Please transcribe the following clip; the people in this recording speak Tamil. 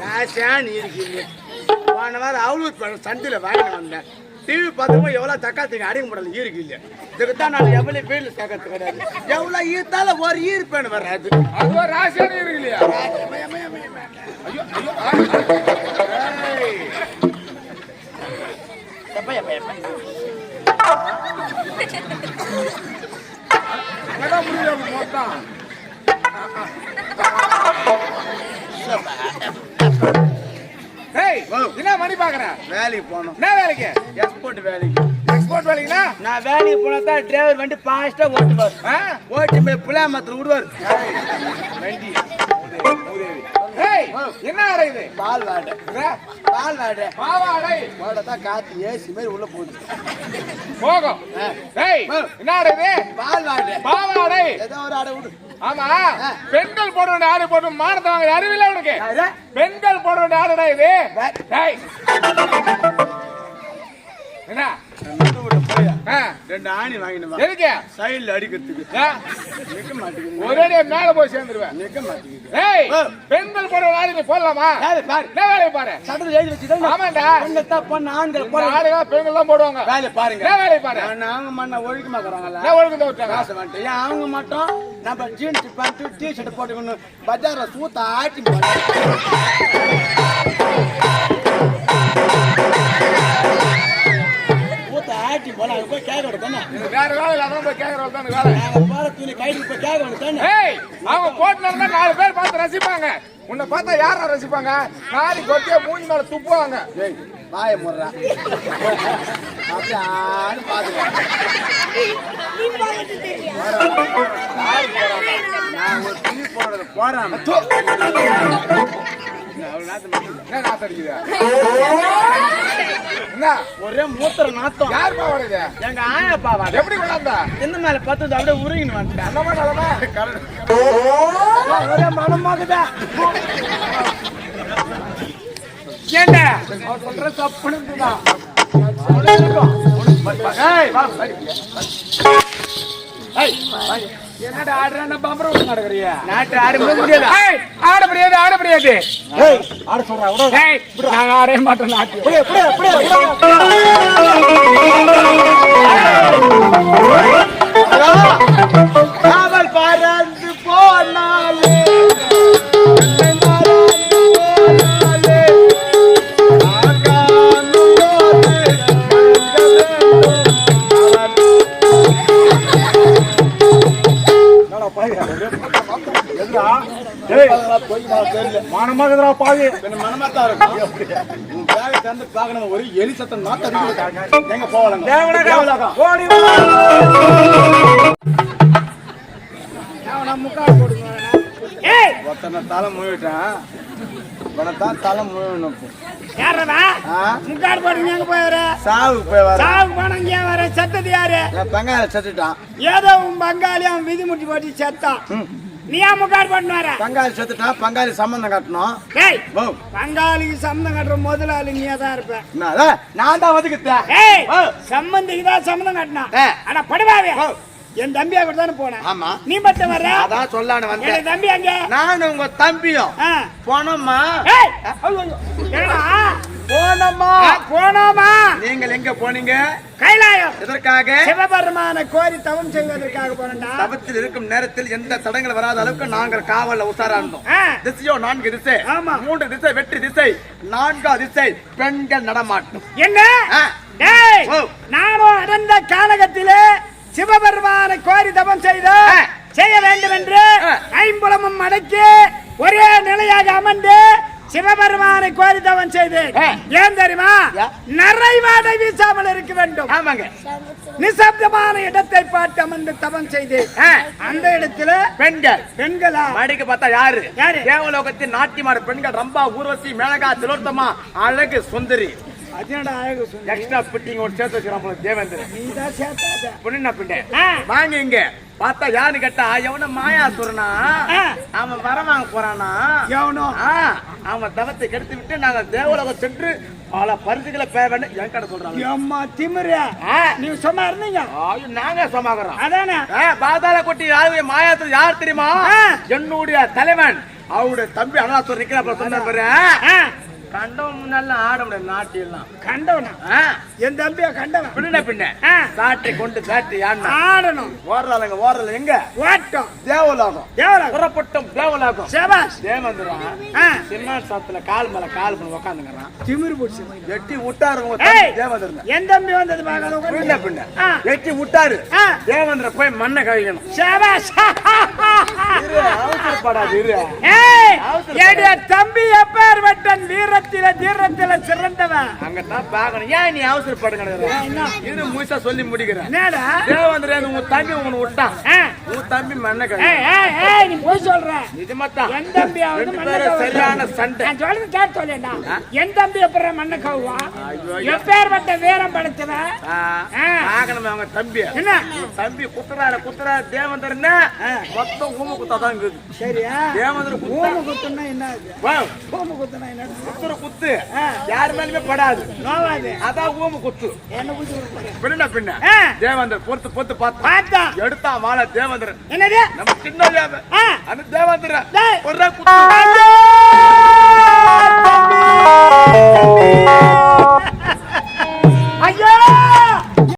ராசான்னு இருக்கீங்க. போன வாரம் பழம் சந்தையில் வாங்கிட்டு வந்தேன். டிவி பார்த்தப்போ எவ்வளோ தக்காத்துக்கு அடிக்க முடியல ஈருக்கு இல்லை இதுக்கு தான் நான் எவ்வளோ பேரில் தக்காத்து கிடையாது எவ்வளோ ஈர்த்தால ஒரு ஈர்ப்பேன் வராது. அதுவா ராசியான இருக்கு இல்லையா? ஐயோ ஐயோ அங்கதான் முடியல மொத்தம் ஏய் என்ன மணி பாக்குற? வேலைக்கு போகணும். என்ன வேலைக்கு? எக்ஸ்போர்ட் வேலைக்கு. எக்ஸ்போர்ட் வேலைக்குனா? நான் வேலைக்கு போனா தான் டிரைவர் வண்டி ஃபாஸ்ட்டாக ஓட்டுவார்? ஓட்டி போய் புளியாமத்தில் விடுவார். வண்டி. என்ன அடை இது? பால் வாடை இது? பால் வாடை பாவாடை வாடை தான் காற்று ஏசி மாதிரி உள்ள போகுது. போகும். என்ன அடை இது? பால் வாடை பாவாடை ஏதோ ஒரு ஆடை விடு ஆமா. பெண்கள் போட வேண்டிய ஆடை போட்டு மானத்தை வாங்க அறிவில்ல உனக்கு? பெண்கள் போட வேண்டிய ஆடடா இது. என்ன? ரெண்டு ஆணி வாங்கிட்டு வா. எதுக்கு? சைடில் அடிக்கிறதுக்கு. மாட்டேங்குது. ஒரே அடியா மேல போய் சேர்ந்துருவேன் நிற்க மாட்டேங்குது. பெண்கள் ஆடை நீ போடலாமா? வேலை பாரு. வேலையை பாரு? சட்டத்தில் எழுதி வச்சுதான் ஆமாண்டா. பெண்ணத்தான் பொண்ணு ஆண்கள் போற பெண்கள் தான் போடுவாங்க. வேலை பாருங்க. வேலையை பாரு? நான் அவங்க மண்ண ஒழுக்க மாக்குறாங்கல்ல என்ன ஒழுங்கு விட்டாங்க காசு வந்துட்டு. ஏன் அவங்க மட்டும்? நம்ம ஜீன்ஸ் பேண்ட் டி ஷர்ட் போட்டுக்கணும். பஜார்ல சூத்த ஆட்டி ஆட்டி போல அங்க போய் கேட்க விடுதானே எனக்கு வேற வேலை இல்லாத போய் கேக்குறவங்க தான் வேலை. நாங்க போற துணி கைக்கு போய் கேட்க விடுதானே ஏய் அவங்க போட்டுனா நாலு பேர் பார்த்து ரசிப்பாங்க. உன்னை பார்த்தா யாரா ரசிப்பாங்க? நாலு கொட்டிய மூஞ்சி மேல துப்புவாங்க. ஏய் வாய முடுறா. அப்படியே? ஆளு பாத்துக்க நான் ஒரு துணி போடுறது போறான். என்ன நாத்தம் அடிக்குது? என்ன? ஒரே மூத்திர நாத்தம். யார் எங்க ஆயப்பாவா எப்படி கொண்டாந்தா? இந்த மேல பத்து அப்படியே உருகின்னு வந்துட்டேன் நல்லமா நல்லமா ஒரே மனமாகுதா? ஏண்டா? சொல்ற தப்புன்னு இருந்துதான். ஏய். ஏய். என்னடா ஆடுறான பம்பரம் விட்டு நடக்கிறியா? நாட்டு ஆடு முடியல ஏய், ஆட முடியாது ஆட முடியாது. ஏய் ஆட சொல்றா விட. ஏய், நாங்க ஆடவே மாட்டோம் நாட்டு. புடிய புடிய புடிய காவல் பறந்து பாவி மனமாத்தான் இருக்கும் ஒரு எலி சத்தம் அடிக்குது. எங்க போகலாம் ஒருத்தனை தலை முழுவிட்டான் இவனைத்தான் தலை முழுவணும் இப்போ. முக்காடு போட்டு எங்க போயிரு சாவுக்கு போய் வர சாவு போன இங்கே வர செத்தது யாரு? பங்காள செத்துட்டான். ஏதோ உன் பங்காளி அவன் விதி முட்டி போட்டு செத்தான். நீ ஏன் முக்காடு போட்டு வர? பங்காளி செத்துட்டான் பங்காளி சம்பந்தம் கட்டணும். ஏய் ஓ பங்காளிக்கு சம்மந்தம் கட்டுற முதலாளி நீ தான் இருப்ப? நான் தான் ஒதுக்கிட்டேன். ஏய். சம்பந்திக்கு தான் சம்மந்தம் கட்டினான். ஏ. ஆனா படுவாவே. என் தம்பியா கூட தானே போனேன். ஆமா. நீ மட்டும் வர்ற? அதான் சொல்லான்னு வந்தேன். என் தம்பி அங்க? நானும் உங்க தம்பியும். போனோம்மா. ஏய் ஆ, போனோமா நீங்கள் எங்க போனீங்க? கைலாயம். எதற்காக? சிவபெருமான கோரி தவம் செய்வதற்காக போனண்டா தபத்தில் இருக்கும் நேரத்தில் எந்த தடங்கள் வராத அளவுக்கு நாங்கள் காவல்ல உசாரா இருந்தோம். திசையோ நான்கு திசை. ஆமா. மூன்று திசை வெற்றி திசை நான்காவது திசை. பெண்கள் நடமாட்டம். என்ன. நானும் அடர்ந்த காலகத்திலே சிவபெருமானை கோரி தபம் செய்து. செய்ய வேண்டும் என்று. ஐம்புலமும் அடக்கி ஒரே நிலையாக அமர்ந்து சிவபெருமானை கோரி தவம் செய்து. ஏன் தெரியுமா? யா. நரைவாடை வீசாமல் இருக்க வேண்டும். ஆமாங்க. நிசப்தமான இடத்தை பார்த்து அமர்ந்து தவம் செய்து. அந்த இடத்துல பெண்கள். பெண்களா? மடிக்கு பார்த்தா யாரு? யாரு? தேவலோகத்தின் நாட்டியமான பெண்கள் ரம்பா ஊர்வசி மேனகா திலோத்தமா அழகு சுந்தரி. எக்ஸ்ட்ரா பிட்டிங் ஒரு சேர்த்து வச்சுக்கிறான் தேவேந்திரன். நீ தான் சேர்த்தாத. வாங்க இங்க. பார்த்தா யாருன்னு கேட்டா எவன மாயாசுரனா. அவன் வரவாங்க போறானா? எவனோ? ஆ, அவன் தவத்தை கெடுத்து விட்டு நாங்க தேவலோகம் சென்று பல பரிசுகளை பெற வேண்டும் என் கடை சொல்றாங்க. எம்மா திமிரு. நீ சும்மா இருந்தீங்க? ஆயு, நாங்க சமாகறோம் அதானே? பாதாள கொட்டி யாரு மாயாசுரன் யார் தெரியுமா. என்னுடைய தலைவன். அவருடைய தம்பி அண்ணாசுரன் இருக்கிற சொன்ன பாரு. ஆ, கண்டவன் முன்னால ஆட முடியாது நாட்டியெல்லாம். கண்டவனா? என் தம்பியா கண்டவன்? பின்ன பின்ன. சாட்டை கொண்டு சாட்டி ஆடணும். ஓடுறாங்க ஓடுறது எங்க? ஓட்டம். தேவலோகம். எவ்வளோ புறப்பட்டம் தேவலோகம். சேபாஸ். சின்ன சாத்துல கால் மேல கால் மேல உக்காந்துங்கிறான். திமிரு போச்சு. எட்டி விட்டாரு தேவேந்திரன். என் தம்பி வந்தது பார்க்காத பின்ன. பின்ன. எட்டி விட்டாரு. தேவேந்திர போய் மண்ணை கழிக்கணும் சேபாஸ். தம்பி எப்பேர்பட்டன் வீரத்தில தீரத்தில சிறந்தவன். அங்கதான் பாக்கணும் ஏன் நீ அவசரப்படுங்க? இரு முழுசா சொல்லி முடிக்கிறேன். என்னடா? தேவேந்திரன் உங்க தம்பி உன்னை விட்டான் உங்க தம்பி மண்ணை நீ போய் சொல்ற. என் கவுவான். சரியான சண்டை. கேட்டு சொல்லேன்டா. என் தம்பி எப்பற மண்ணை கவுவா ஐயோ. எப்பேர்பட்ட வீரம் படுத்துவன். பார்க்கணுமே அவங்க தம்பி என்ன? தம்பி குத்துறாரு குத்துறாரு. தேவேந்திரன் மொத்தம் ஊம குத்தாதான் இருக்குது சரியா? ஏமாந்துரு ஓம குத்துனா என்ன ஓம குத்துனா என்ன குத்துற குத்து. யார் மேலுமே படாது. நோவாது. அதான் ஓம குத்து. என்ன பின்ன பின்ன. தேவேந்திர பொறுத்து பொறுத்து பார்த்து. பார்த்தா. எடுத்தா வாழ தேவேந்திர என்னது? நம்ம சின்ன தேவ அந்த தேவேந்திர ஒரு